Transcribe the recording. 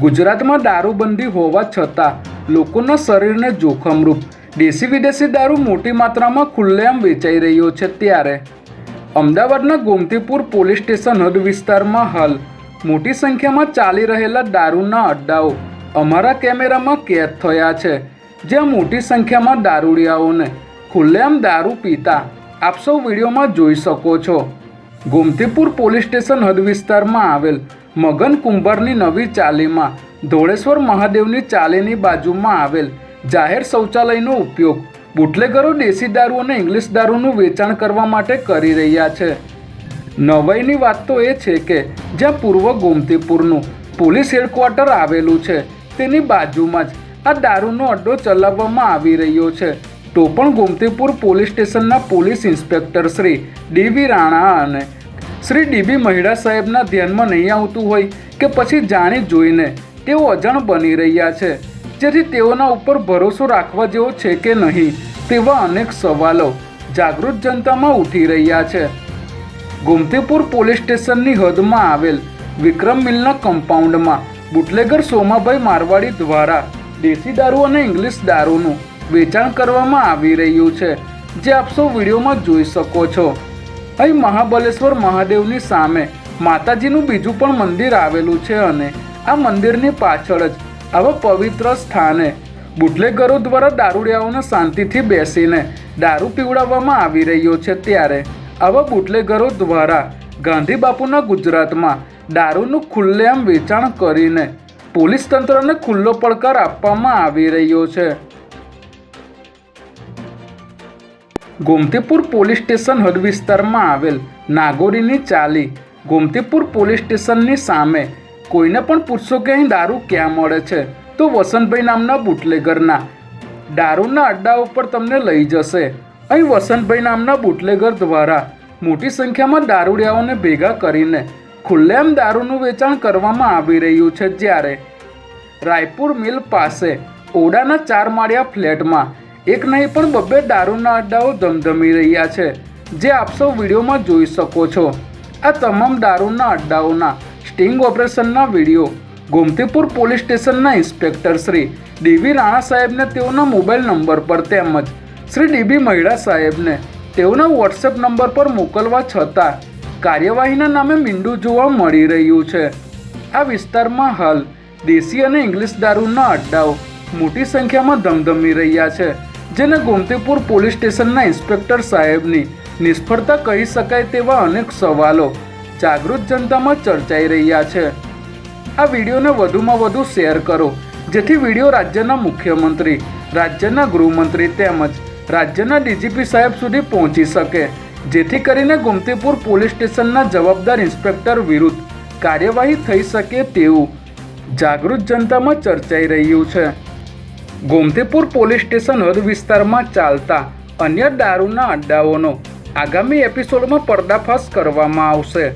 ગુજરાતમાં દારૂબંધી હોવા છતાં લોકોના શરીરને જોખમરૂપ. દેશી વિદેશી દારૂ મોટી માત્રામાં ખુલ્લેઆમ વેચાઈ રહ્યો છે ત્યારે. અમદાવાદના ગોમતીપુર પોલીસ સ્ટેશન હદ વિસ્તારમાં હાલ મોટી સંખ્યામાં ચાલી રહેલા દારૂના અડ્ડાઓ અમારા કેમેરામાં કેદ થયા છે. જ્યાં મોટી સંખ્યામાં દારૂડિયાઓને ખુલ્લેઆમ દારૂ પીતા આપ સૌ વિડીયોમાં જોઈ શકો છો. ગોમતીપુર પોલીસ સ્ટેશન હદ વિસ્તારમાં આવેલ મગન કુંભારની નવી ચાલીમાં ધોળેશ્વર મહાદેવની ચાલીની બાજુમાં આવેલ જાહેર શૌચાલયનો ઉપયોગ બુટલેગરો દેશી દારૂ અને ઇંગ્લિશ દારૂનું વેચાણ કરવા માટે કરી રહ્યા છે. નવાઈની વાત તો એ છે કે જ્યાં પૂર્વ ગોમતીપુરનું પોલીસ હેડક્વાર્ટર આવેલું છે, તેની બાજુમાં જ આ દારૂનો અડ્ડો ચલાવવામાં આવી રહ્યો છે. તો પણ ગોમતીપુર પોલીસ સ્ટેશનના police inspector Shri DV Rana અને શ્રી ડીબી મહિડા સાહેબના ધ્યાનમાં નહીં આવતું હોય કે પછી જાણી જોઈને તેઓ અજાણ બની રહ્યા છે. જેથી તેઓના ઉપર ભરોસો રાખવા જેવો છે કે નહીં તેવા અનેક સવાલો જાગૃત જનતામાં ઉઠી રહ્યા છે. ગોમતીપુર પોલીસ સ્ટેશનની હદમાં આવેલ વિક્રમ મિલના કમ્પાઉન્ડમાં બુટલેગર સોમાભાઈ મારવાડી દ્વારા દેશી દારૂ અને ઇંગ્લિશ દારૂનું વેચાણ કરવામાં આવી રહ્યું છે. જે આપ સૌ વિડીયોમાં જોઈ શકો છો. અહીં મહાબલેશ્વર મહાદેવની સામે માતાજીનું બીજું પણ મંદિર આવેલું છે અને આ મંદિરની પાછળ જ આવા પવિત્ર સ્થાને બુટલેગરો દ્વારા દારૂડિયાઓને શાંતિથી બેસીને દારૂ પીવડાવવામાં આવી રહ્યો છે ત્યારે આવા બુટલેગરો દ્વારા ગાંધી બાપુના ગુજરાતમાં દારૂનું ખુલ્લેઆમ વેચાણ કરીને પોલીસ તંત્રને ખુલ્લો પડકાર આપવામાં આવી રહ્યો છે. ગોમતીપુર પોલીસ સ્ટેશન હદ વિસ્તારમાં આવેલ નાગોરીની ચાલી. ગોમતીપુર પોલીસ સ્ટેશનની સામે કોઈને પણ પૂછશો કે અહીં દારૂ ક્યાં મળે છે, તો વસંતભાઈ નામના બુટલેગરના. દારૂના અડ્ડા ઉપર તમને લઈ જશે. અહીં વસંતભાઈ નામના બુટલેગર દ્વારા મોટી સંખ્યામાં દારૂડિયાઓને ભેગા કરીને ખુલ્લેમ દારૂનું વેચાણ કરવામાં આવી રહ્યું છે જ્યારે રાયપુર મિલ પાસે ઓડાના ચાર માળિયા ફ્લેટમાં એક નહીં પણ બબ્બે દારૂના અડ્ડાઓ ધમધમી રહ્યા છે, જે આપ સૌ વિડીયોમાં જોઈ શકો છો. આ તમામ દારૂના અડ્ડાઓના સ્ટિંગ ઓપરેશનના વીડિયો ગોમતીપુર પોલીસ સ્ટેશનના ઇન્સ્પેક્ટર શ્રી ડીવી રાણા સાહેબને તેઓના મોબાઈલ નંબર પર તેમજ શ્રી ડીબી મહિડા સાહેબને તેઓના વોટ્સએપ નંબર પર મોકલવા છતાં કાર્યવાહીના નામે મીંડું જોવા મળી રહ્યું છે. આ વિસ્તારમાં હાલ દેશી અને ઇંગ્લિશ દારૂના અડ્ડાઓ મોટી સંખ્યામાં ધમધમી રહ્યા છે. જેને ગોમતીપુર પોલીસ સ્ટેશનના ઇન્સ્પેક્ટર સાહેબની નિષ્ફળતા કહી શકાય તેવા અનેક સવાલો જાગૃત જનતામાં ચર્ચાઈ રહ્યા છે. આ વિડીયોને વધુમાં વધુ શેર કરો, જેથી વીડિયો રાજ્યના મુખ્યમંત્રી, રાજ્યના ગૃહમંત્રી તેમજ રાજ્યના ડીજીપી સાહેબ સુધી પહોંચી શકે, જેથી કરીને ગોમતીપુર પોલીસ સ્ટેશનના જવાબદાર ઇન્સ્પેક્ટર વિરુદ્ધ કાર્યવાહી થઈ શકે તેવું જાગૃત જનતામાં ચર્ચાઈ રહ્યું છે. ગોમતીપુર પોલીસ સ્ટેશન હદ વિસ્તારમાં ચાલતા અન્ય દારૂના અડ્ડાઓનો આગામી એપિસોડમાં પર્દાફાશ કરવામાં આવશે.